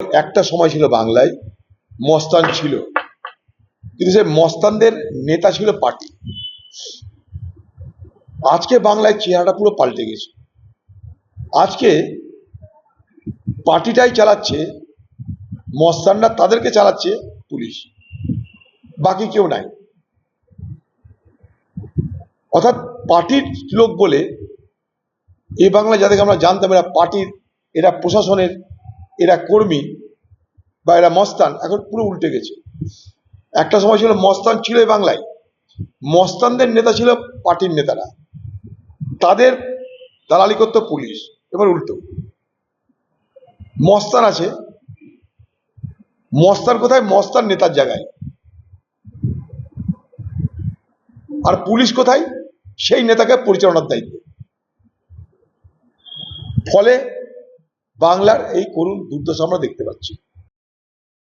একটা সময় ছিল বাংলায়, মস্তান ছিল। কিন্তু সেই মস্তানদের নেতা ছিল পার্টি। আজকে বাংলায় চেহারাটা পুরো পাল্টে গেছে। আজকে পার্টিটাই চালাচ্ছে, মস্তানরা তাদেরকে চালাচ্ছে পুলিশ। বাকি কেউ নাই। অর্থাৎ পার্টির লোক বলে, এই বাংলা যাদেরকে আমরা জানতাম, এরা পার্টির, এরা প্রশাসনের এরা কর্মী বা এরা মস্তান, এখন পুরো উল্টে গেছে। একটা সময় ছিল মস্তান ছিল বাংলায়। মস্তানদের নেতা ছিল পার্টির নেতারা। তাদের দালালি করতো পুলিশ, এবার উল্টো। মস্তান আছে। মস্তান কোথায়? মস্তান নেতার জায়গায়। আর পুলিশ কোথায়? সেই নেতাকে পরিচালনার দায়িত্ব। ফলে বাংলার এই করুণ দুর্দশা আমরা দেখতে পাচ্ছি।